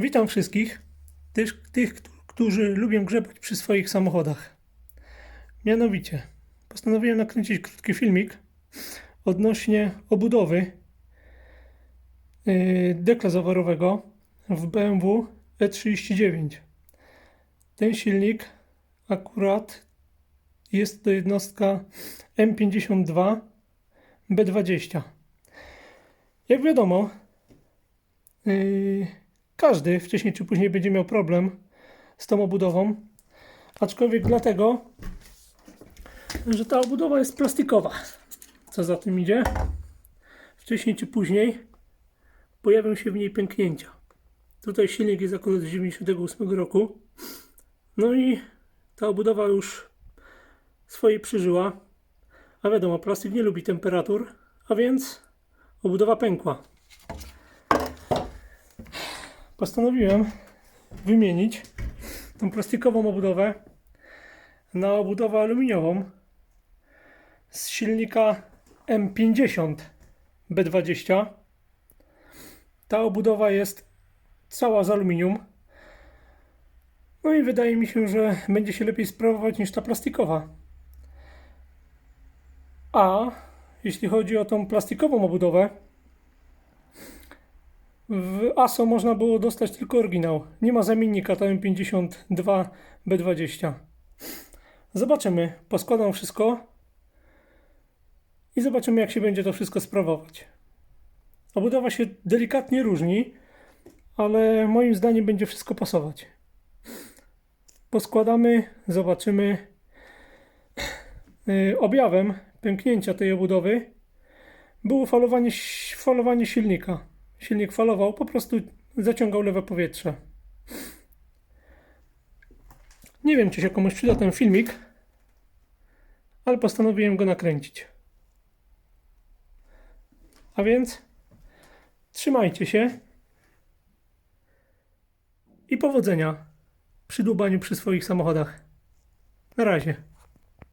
Witam wszystkich, tych, tych, którzy lubią grzebać przy swoich samochodach. Mianowicie, postanowiłem nakręcić krótki filmik odnośnie obudowy yy, dekla zaworowego w BMW E39. Ten silnik akurat jest to jednostka M52 B20. Jak wiadomo, yy, każdy wcześniej czy później będzie miał problem z tą obudową. Aczkolwiek dlatego, że ta obudowa jest plastikowa. Co za tym idzie? Wcześniej czy później pojawią się w niej pęknięcia. Tutaj silnik jest akurat z 98 roku. No i ta obudowa już swoje przeżyła. A wiadomo, plastik nie lubi temperatur, a więc obudowa pękła. Postanowiłem wymienić tą plastikową obudowę na obudowę aluminiową z silnika M50 B20. Ta obudowa jest cała z aluminium. No i wydaje mi się, że będzie się lepiej sprawować niż ta plastikowa. A jeśli chodzi o tą plastikową obudowę, w ASO można było dostać tylko oryginał. Nie ma zamiennika TM52 B20. Zobaczymy. Poskładam wszystko i zobaczymy, jak się będzie to wszystko sprawować. Obudowa się delikatnie różni, ale moim zdaniem będzie wszystko pasować. Poskładamy, zobaczymy. Yy, Objawem pęknięcia tej obudowy było falowanie, falowanie silnika. Silnik falował, po prostu zaciągał lewe powietrze. Nie wiem, czy się komuś przyda ten filmik, ale postanowiłem go nakręcić. A więc trzymajcie się i powodzenia przy dłubaniu przy swoich samochodach. Na razie.